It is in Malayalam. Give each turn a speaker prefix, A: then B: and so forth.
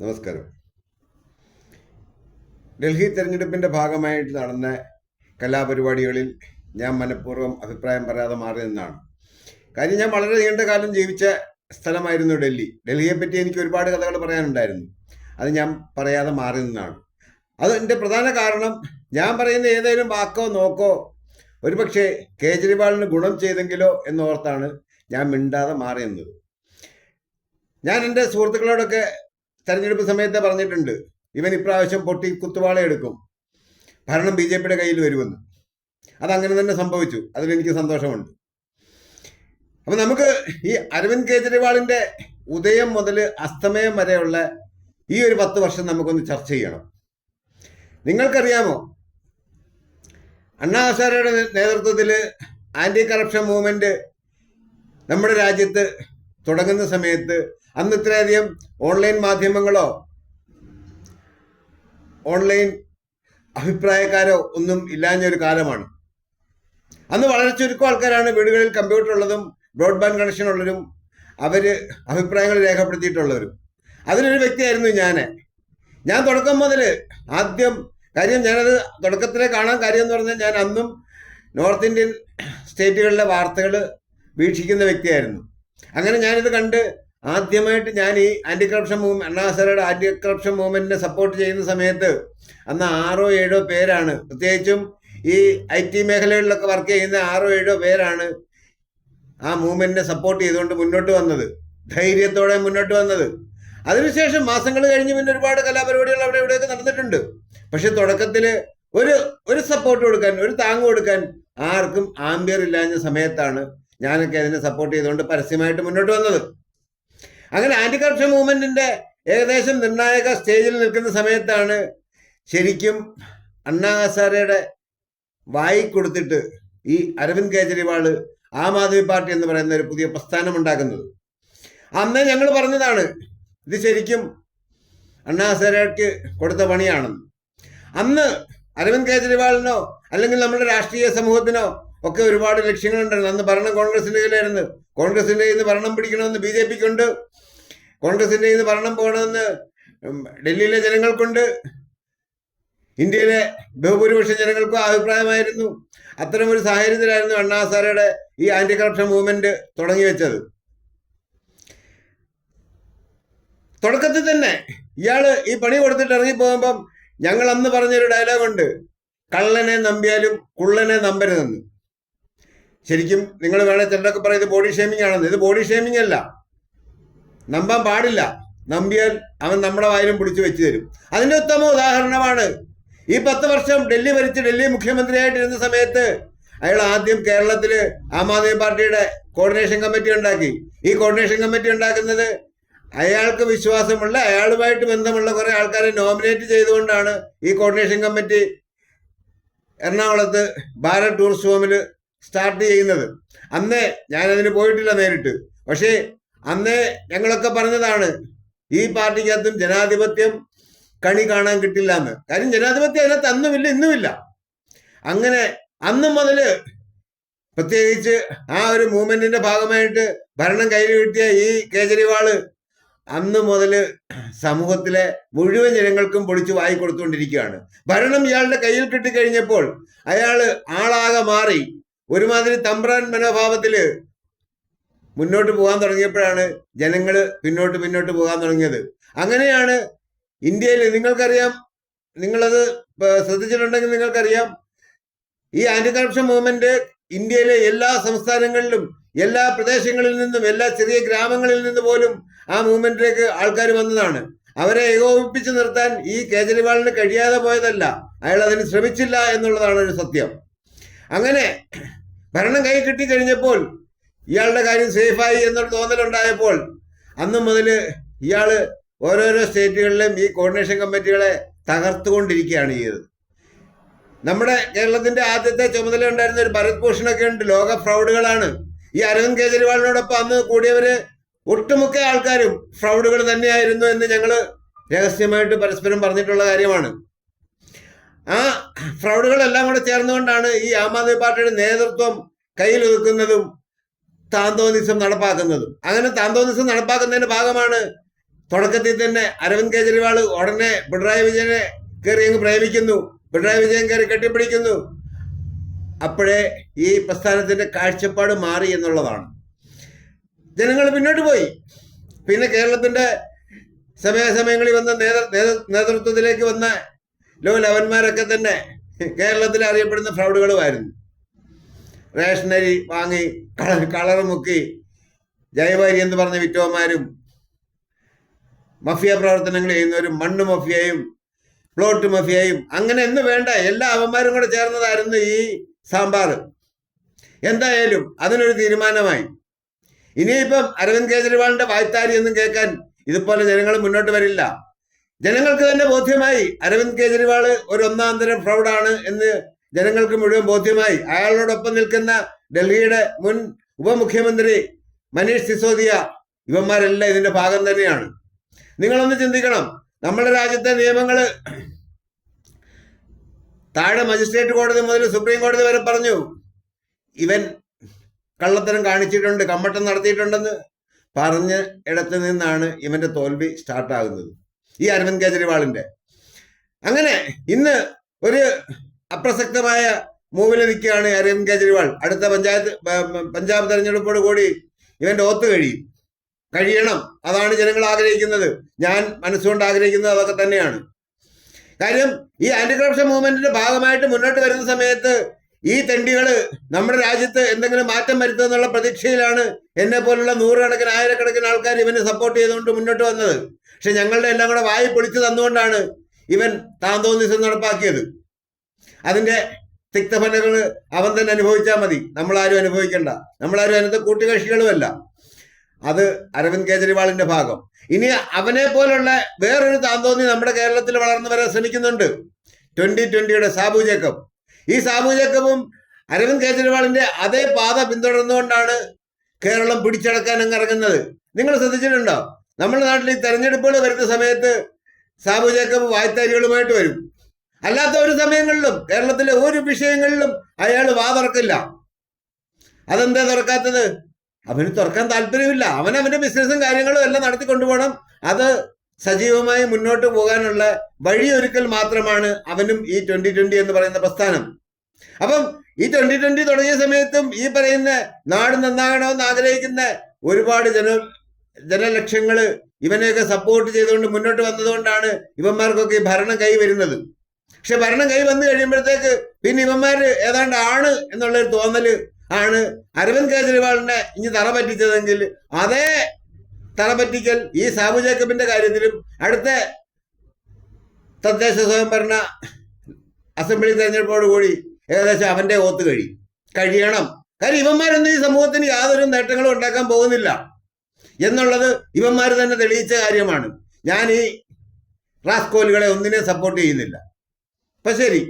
A: നമസ്കാരം. ഡൽഹി തെരഞ്ഞെടുപ്പിന്റെ ഭാഗമായിട്ട് നടന്ന കലാപരിപാടികളിൽ ഞാൻ മനഃപൂർവം അഭിപ്രായം പറയാതെ മാറി നിന്നാണ്. കാര്യം ഞാൻ വളരെ നീണ്ട കാലം ജീവിച്ച സ്ഥലമായിരുന്നു ഡൽഹി. ഡൽഹിയെ പറ്റി എനിക്ക് ഒരുപാട് കഥകൾ പറയാനുണ്ടായിരുന്നു. അത് ഞാൻ പറയാതെ മാറി നിന്നാണ്. അതിന്റെ പ്രധാന കാരണം ഞാൻ പറയുന്ന ഏതെങ്കിലും വാക്കോ നോക്കോ ഒരുപക്ഷെ കേജ്രിവാളിന് ഗുണം ചെയ്തെങ്കിലോ എന്നോർത്താണ് ഞാൻ മിണ്ടാതെ മാറി നിന്നത്. ഞാൻ എന്റെ സുഹൃത്തുക്കളോടൊക്കെ തെരഞ്ഞെടുപ്പ് സമയത്ത് പറഞ്ഞിട്ടുണ്ട് ഇവൻ ഇപ്രാവശ്യം പൊട്ടി കുത്തുവാള എടുക്കും. ഭരണം ബി ജെ പിയുടെ കയ്യിൽ വരുമെന്ന്. അതങ്ങനെ തന്നെ സംഭവിച്ചു. അതിലെനിക്ക് സന്തോഷമുണ്ട്. അപ്പം നമുക്ക് ഈ അരവിന്ദ് കെജ്രിവാളിന്റെ ഉദയം മുതൽ അസ്തമയം വരെയുള്ള ഈ ഒരു പത്ത് വർഷം നമുക്കൊന്ന് ചർച്ച ചെയ്യണം. നിങ്ങൾക്കറിയാമോ അണ്ണാ ഹസാരയുടെ നേതൃത്വത്തിൽ ആന്റി കറപ്ഷൻ മൂവ്മെന്റ് നമ്മുടെ രാജ്യത്ത് തുടങ്ങുന്ന സമയത്ത് അന്ന് ഇത്രയധികം ഓൺലൈൻ മാധ്യമങ്ങളോ ഓൺലൈൻ അഭിപ്രായക്കാരോ ഒന്നും ഇല്ലാഞ്ഞ ഒരു കാലമാണ്. അന്ന് വളരെ ചുരുക്കം ആൾക്കാരാണ് വീടുകളിൽ കമ്പ്യൂട്ടർ ഉള്ളതും ബ്രോഡ്ബാൻഡ് കണക്ഷൻ ഉള്ളവരും അവർ അഭിപ്രായങ്ങൾ രേഖപ്പെടുത്തിയിട്ടുള്ളവരും. അതിലൊരു വ്യക്തിയായിരുന്നു ഞാൻ ഞാൻ തുടക്കം മുതൽ ആദ്യം കാര്യം ഞാനത് തുടക്കത്തിലെ കാണാൻ കാര്യം എന്ന് പറഞ്ഞാൽ ഞാൻ അന്നും നോർത്ത് ഇന്ത്യൻ സ്റ്റേറ്റുകളിലെ വാർത്തകൾ വീക്ഷിക്കുന്ന വ്യക്തിയായിരുന്നു. അങ്ങനെ ഞാനിത് കണ്ട് ആദ്യമായിട്ട് ഞാൻ ഈ ആന്റി കറപ്ഷൻ മൂവ്മെന്റ് അണ്ണാസറയുടെ ആന്റി കറപ്ഷൻ മൂവ്മെന്റിനെ സപ്പോർട്ട് ചെയ്യുന്ന സമയത്ത് അന്ന് ആറോ ഏഴോ പേരാണ്. പ്രത്യേകിച്ചും ഈ ഐ ടി മേഖലകളിലൊക്കെ വർക്ക് ചെയ്യുന്ന ആറോ ഏഴോ പേരാണ് ആ മൂവ്മെന്റിനെ സപ്പോർട്ട് ചെയ്തുകൊണ്ട് മുന്നോട്ട് വന്നത്. ധൈര്യത്തോടെ മുന്നോട്ട് വന്നത്. അതിനുശേഷം മാസങ്ങൾ കഴിഞ്ഞ് പിന്നെ ഒരുപാട് കലാപരിപാടികൾ അവിടെ ഇവിടെയൊക്കെ നടന്നിട്ടുണ്ട്. പക്ഷെ തുടക്കത്തിൽ ഒരു ഒരു സപ്പോർട്ട് കൊടുക്കാൻ ഒരു താങ്ങ് കൊടുക്കാൻ ആർക്കും ആംബിയർ ഇല്ലാഞ്ഞ സമയത്താണ് ഞാനൊക്കെ അതിനെ സപ്പോർട്ട് ചെയ്തുകൊണ്ട് പരസ്യമായിട്ട് മുന്നോട്ട് വന്നത്. അങ്ങനെ ആന്റി കറപ്ഷൻ മൂവ്മെന്റിന്റെ ഏകദേശം നിർണായക സ്റ്റേജിൽ നിൽക്കുന്ന സമയത്താണ് ശരിക്കും അണ്ണാ ഹസാരയുടെ വായി കൊടുത്തിട്ട് ഈ അരവിന്ദ് കേജ്രിവാൾ ആം ആദ്മി പാർട്ടി എന്ന് പറയുന്ന ഒരു പുതിയ പ്രസ്ഥാനം ഉണ്ടാക്കുന്നത്. അന്ന് ഞങ്ങൾ പറഞ്ഞതാണ് ഇത് ശരിക്കും അണ്ണാ ഹസാരയ്ക്ക് കൊടുത്ത പണിയാണെന്ന്. അന്ന് അരവിന്ദ് കേജ്രിവാളിനോ അല്ലെങ്കിൽ നമ്മുടെ രാഷ്ട്രീയ സമൂഹത്തിനോ ഒക്കെ ഒരുപാട് ലക്ഷ്യങ്ങളുണ്ടായിരുന്നു. അന്ന് ഭരണം കോൺഗ്രസിന്റെ കയ്യിലായിരുന്നു. കോൺഗ്രസിന്റെ കയ്യിൽ നിന്ന് ഭരണം പിടിക്കണമെന്ന് ബി ജെ പിക്കുണ്ട് കോൺഗ്രസിന്റെ ഇത് ഭരണം പോകണമെന്ന് ഡൽഹിയിലെ ജനങ്ങൾക്കുണ്ട്. ഇന്ത്യയിലെ ബഹുഭൂരിപക്ഷ ജനങ്ങൾക്കും അഭിപ്രായമായിരുന്നു. അത്തരം ഒരു സാഹചര്യത്തിലായിരുന്നു അണ്ണാ സാറയുടെ ഈ ആന്റി കറപ്ഷൻ മൂവ്മെന്റ് തുടങ്ങി വെച്ചത് തുടക്കത്തിൽ തന്നെ ഇയാൾ ഈ പണി കൊടുത്തിട്ട് ഇറങ്ങി പോകുമ്പം ഞങ്ങൾ അന്ന് പറഞ്ഞൊരു ഡയലോഗുണ്ട്. കള്ളനെ നമ്പിയാലും കുള്ളനെ നമ്പരുതെന്ന്. ശരിക്കും നിങ്ങൾ വേണേ ചിലരൊക്കെ പറയും ഇത് ബോഡി ഷേമിംഗ് ആണെന്ന്. ഇത് ബോഡി ഷേമിംഗ് അല്ല. നമ്പാൻ പാടില്ല. നമ്പിയാൽ അവൻ നമ്മുടെ വായിലും പിടിച്ചു വെച്ചു തരും. അതിന്റെ ഉത്തമ ഉദാഹരണമാണ്. ഈ പത്ത് വർഷം ഡൽഹി ഭരിച്ച് ഡൽഹി മുഖ്യമന്ത്രിയായിട്ടിരുന്ന സമയത്ത് അയാൾ ആദ്യം കേരളത്തിൽ ആം ആദ്മി പാർട്ടിയുടെ കോർഡിനേഷൻ കമ്മിറ്റി ഉണ്ടാക്കി. ഈ കോർഡിനേഷൻ കമ്മിറ്റി ഉണ്ടാക്കുന്നത് അയാൾക്ക് വിശ്വാസമുള്ള അയാളുമായിട്ട് ബന്ധമുള്ള കുറെ ആൾക്കാരെ നോമിനേറ്റ് ചെയ്തുകൊണ്ടാണ് ഈ കോർഡിനേഷൻ കമ്മിറ്റി എറണാകുളത്ത് ഭാരത് ടൂറിസ്റ്റ് ഹോമിൽ സ്റ്റാർട്ട് ചെയ്യുന്നത്. അന്ന് ഞാനതിന് പോയിട്ടില്ല നേരിട്ട്. പക്ഷേ അന്ന് ഞങ്ങളൊക്കെ പറഞ്ഞതാണ് ഈ പാർട്ടിക്കകത്തും ജനാധിപത്യം കണി കാണാൻ കിട്ടില്ല എന്ന് കാര്യം ജനാധിപത്യം അതിനകത്ത് അന്നുമില്ല ഇന്നുമില്ല. അങ്ങനെ അന്ന് മുതൽ പ്രത്യേകിച്ച് ആ ഒരു മൂവ്മെന്റിന്റെ ഭാഗമായിട്ട് ഭരണം കയ്യിൽ കിട്ടിയ ഈ കേജ്രിവാൾ അന്ന് മുതൽ സമൂഹത്തിലെ മുഴുവൻ ജനങ്ങൾക്കും പൊളിച്ചു വായി കൊടുത്തുകൊണ്ടിരിക്കുകയാണ്. ഭരണം ഇയാളുടെ കയ്യിൽ കിട്ടിക്കഴിഞ്ഞപ്പോൾ അയാൾ ആളാകെ മാറി. ഒരുമാതിരി തമ്പ്രാൻ മനോഭാവത്തിൽ മുന്നോട്ട് പോകാൻ തുടങ്ങിയപ്പോഴാണ് ജനങ്ങൾ പിന്നോട്ട് പിന്നോട്ട് പോകാൻ തുടങ്ങിയത്. അങ്ങനെയാണ് ഇന്ത്യയിൽ നിങ്ങൾക്കറിയാം നിങ്ങളത് ശ്രദ്ധിച്ചിട്ടുണ്ടെങ്കിൽ നിങ്ങൾക്കറിയാം ഈ ആന്റി കറപ്ഷൻ മൂവ്മെന്റ് ഇന്ത്യയിലെ എല്ലാ സംസ്ഥാനങ്ങളിലും എല്ലാ പ്രദേശങ്ങളിൽ നിന്നും എല്ലാ ചെറിയ ഗ്രാമങ്ങളിൽ നിന്ന് പോലും ആ മൂവ്മെന്റിലേക്ക് ആൾക്കാർ വന്നതാണ്. അവരെ ഏകോപിപ്പിച്ച് നിർത്താൻ ഈ കേജ്രിവാളിന് കഴിയാതെ പോയതല്ല അയാൾ അതിന് ശ്രമിച്ചില്ല എന്നുള്ളതാണ് ഒരു സത്യം. അങ്ങനെ ഭരണം കൈ കിട്ടിക്കഴിഞ്ഞപ്പോൾ ഇയാളുടെ കാര്യം സേഫായി എന്നൊരു തോന്നലുണ്ടായപ്പോൾ അന്ന് മുതൽ ഇയാൾ ഓരോരോ സ്റ്റേറ്റുകളിലും ഈ കോർഡിനേഷൻ കമ്മിറ്റികളെ തകർത്തുകൊണ്ടിരിക്കുകയാണ് ചെയ്തത്. നമ്മുടെ കേരളത്തിന്റെ ആദ്യത്തെ ചുമതല ഉണ്ടായിരുന്ന ഒരു ഭരത് ഭൂഷണൊക്കെ ഉണ്ട് ലോക ഫ്രൗഡുകളാണ്. ഈ അരവിന്ദ് കെജ്രിവാളിനോടൊപ്പം അന്ന് കൂടിയവര് ഒട്ടുമുക്ക ആൾക്കാരും ഫ്രൗഡുകൾ തന്നെയായിരുന്നു എന്ന് ഞങ്ങൾ രഹസ്യമായിട്ട് പരസ്പരം പറഞ്ഞിട്ടുള്ള കാര്യമാണ്. ആ ഫ്രൗഡുകളെല്ലാം കൂടെ ചേർന്നുകൊണ്ടാണ് ഈ ആം ആദ്മി പാർട്ടിയുടെ നേതൃത്വം കയ്യിൽ ഒതുക്കുന്നതും നടപ്പാക്കുന്നത്. അങ്ങനെ താന്തോനിസം നടപ്പാക്കുന്നതിന്റെ ഭാഗമാണ് തുടക്കത്തിൽ തന്നെ അരവിന്ദ് കെജ്രിവാൾ ഉടനെ പിണറായി വിജയനെ കയറി അങ്ങ് പ്രേമിക്കുന്നു. പിണറായി വിജയൻ കയറി കെട്ടിപ്പിടിക്കുന്നു. അപ്പോഴേ ഈ പ്രസ്ഥാനത്തിന്റെ കാഴ്ചപ്പാട് മാറി എന്നുള്ളതാണ്. ജനങ്ങൾ പിന്നോട്ട് പോയി. പിന്നെ കേരളത്തിന്റെ സമയാസമയങ്ങളിൽ വന്ന നേതൃ- നേതൃ- നേതൃത്വത്തിലേക്ക് വന്ന ലോ ലവന്മാരൊക്കെ തന്നെ കേരളത്തിൽ അറിയപ്പെടുന്ന ഫ്രൗഡുകളുമായിരുന്നു. റേഷനരി വാങ്ങി കളർ കളർ മുക്കി ജൈവാരി എന്ന് പറഞ്ഞ വിറ്റോമാരും മഫിയ പ്രവർത്തനങ്ങൾ ചെയ്യുന്നവരും മണ്ണ് മഫിയയും പ്ലോട്ട് മഫിയയും അങ്ങനെ എന്ന് വേണ്ട എല്ലാ അവന്മാരും കൂടെ ചേർന്നതായിരുന്നു ഈ സാമ്പാർ. എന്തായാലും അതിനൊരു തീരുമാനമായി. ഇനിയിപ്പം അരവിന്ദ് കേജ്രിവാളിന്റെ വായ്ത്താരി ഒന്നും കേൾക്കാൻ ഇതുപോലെ ജനങ്ങൾ മുന്നോട്ട് വരില്ല. ജനങ്ങൾക്ക് തന്നെ ബോധ്യമായി അരവിന്ദ് കെജ്രിവാൾ ഒരു ഒന്നാം തരം ഫ്രൗഡാണ് എന്ന് ജനങ്ങൾക്ക് മുഴുവൻ ബോധ്യമായി. അയാളോടൊപ്പം നിൽക്കുന്ന ഡൽഹിയുടെ മുൻ ഉപമുഖ്യമന്ത്രി മനീഷ് സിസോദിയ ഇവന്മാരെല്ലാം ഇതിന്റെ ഭാഗം തന്നെയാണ്. നിങ്ങളൊന്ന് ചിന്തിക്കണം. നമ്മുടെ രാജ്യത്തെ നിയമങ്ങൾ താഴെ മജിസ്ട്രേറ്റ് കോടതി മുതൽ സുപ്രീം കോടതി വരെ പറഞ്ഞു. ഇവൻ കള്ളത്തരം കാണിച്ചിട്ടുണ്ട് കമ്മട്ടം നടത്തിയിട്ടുണ്ടെന്ന് പറഞ്ഞ ഇടത്ത് നിന്നാണ് ഇവന്റെ തോൽവി സ്റ്റാർട്ടാകുന്നത്. ഈ അരവിന്ദ് കേജ്രിവാളിന്റെ. അങ്ങനെ ഇന്ന് ഒരു അപ്രസക്തമായ മൂവിൽ നിൽക്കുകയാണ് അരവിന്ദ് കെജ്രിവാൾ. അടുത്ത പഞ്ചായത്ത് പഞ്ചാബ് തെരഞ്ഞെടുപ്പോട് കൂടി ഇവന്റെ ഓത്ത് കഴിയും കഴിയണം. അതാണ് ജനങ്ങൾ ആഗ്രഹിക്കുന്നത്. ഞാൻ മനസ്സുകൊണ്ട് ആഗ്രഹിക്കുന്നത് അതൊക്കെ തന്നെയാണ്. കാര്യം ഈ ആന്റി കറപ്ഷൻ മൂവ്മെന്റിന്റെ ഭാഗമായിട്ട് മുന്നോട്ട് വരുന്ന സമയത്ത് ഈ തെണ്ടികൾ നമ്മുടെ രാജ്യത്ത് എന്തെങ്കിലും മാറ്റം വരുത്തുമെന്നുള്ള പ്രതീക്ഷയിലാണ് എന്നെ പോലുള്ള നൂറുകണക്കിന് ആയിരക്കണക്കിന് ആൾക്കാർ ഇവനെ സപ്പോർട്ട് ചെയ്തുകൊണ്ട് മുന്നോട്ട് വന്നത്. പക്ഷെ ഞങ്ങളുടെ എല്ലാം കൂടെ വായി പൊളിച്ചു തന്നുകൊണ്ടാണ് ഇവൻ താന്തോന്നിസം നടപ്പാക്കിയത്. അതിന്റെ തിക്തഫലങ്ങൾ അവൻ തന്നെ അനുഭവിച്ചാൽ മതി. നമ്മളാരും അനുഭവിക്കണ്ട. നമ്മളാരും അതിനകത്ത് കൂട്ടുകക്ഷികളുമല്ല. അത് അരവിന്ദ് കേജ്രിവാളിന്റെ ഭാഗം. ഇനി അവനെ പോലുള്ള വേറൊരു താന്തോന്നി നമ്മുടെ കേരളത്തിൽ വളർന്നു വരാൻ ശ്രമിക്കുന്നുണ്ട്. ട്വന്റി ട്വന്റിയുടെ സാബു ജേക്കബ്. ഈ സാബു ജേക്കബും അരവിന്ദ് കേജ്രിവാളിന്റെ അതേ പാത പിന്തുടർന്നുകൊണ്ടാണ് കേരളം പിടിച്ചടക്കാൻ ഇറങ്ങുന്നത്. നിങ്ങൾ ശ്രദ്ധിച്ചിട്ടുണ്ടോ? നമ്മുടെ നാട്ടിൽ ഈ തെരഞ്ഞെടുപ്പുകൾ വരുന്ന സമയത്ത് സാബു ജേക്കബ് വായ്ത്താരികളുമായിട്ട് വരും. അല്ലാത്ത ഒരു സമയങ്ങളിലും കേരളത്തിലെ ഒരു വിഷയങ്ങളിലും അയാൾ വാ തുറക്കില്ല. അതെന്താ തുറക്കാത്തത്? അവന് തുറക്കാൻ താല്പര്യമില്ല. അവൻ അവന്റെ ബിസിനസ്സും കാര്യങ്ങളും എല്ലാം നടത്തി കൊണ്ടുപോകണം. അത് സജീവമായി മുന്നോട്ട് പോകാനുള്ള വഴിയൊരുക്കൽ മാത്രമാണ് അവനും ഈ ട്വന്റി ട്വന്റി എന്ന് പറയുന്ന പ്രസ്ഥാനം. അപ്പം ഈ ട്വന്റി ട്വന്റി തുടങ്ങിയ സമയത്തും ഈ പറയുന്ന നാട് നന്നാകണമെന്ന് ആഗ്രഹിക്കുന്ന ഒരുപാട് ജന ജനലക്ഷങ്ങൾ ഇവനെയൊക്കെ സപ്പോർട്ട് ചെയ്തുകൊണ്ട് മുന്നോട്ട് വന്നതുകൊണ്ടാണ് ഇവന്മാർക്കൊക്കെ ഈ ഭരണം കൈ വരുന്നത് പക്ഷെ ഭരണം കൈ വന്നു കഴിയുമ്പോഴത്തേക്ക് പിന്നെ ഇവന്മാര് ഏതാണ്ട് ആണ് എന്നുള്ള ഒരു തോന്നൽ ആണ്. അരവിന്ദ് കെജ്രിവാളിനെ ഇനി തറ പറ്റിച്ചതെങ്കിൽ അതേ തറ പറ്റിക്കൽ ഈ സാബു ജേക്കബിന്റെ കാര്യത്തിലും അടുത്ത തദ്ദേശ സ്വയംഭരണ അസംബ്ലി തെരഞ്ഞെടുപ്പോട് കൂടി ഏകദേശം അവന്റെ ഓത്ത് കഴി കഴിയണം. കാര്യം ഇവന്മാരൊന്നും ഈ സമൂഹത്തിന് യാതൊരു നേട്ടങ്ങളും ഉണ്ടാക്കാൻ പോകുന്നില്ല. എന്നുള്ളത് ഇവന്മാർ തന്നെ തെളിയിച്ച കാര്യമാണ്. ഞാൻ ഈ റാസ്കോലുകളെ ഒന്നിനെ സപ്പോർട്ട് ചെയ്യുന്നില്ല. അപ്പൊ ശരി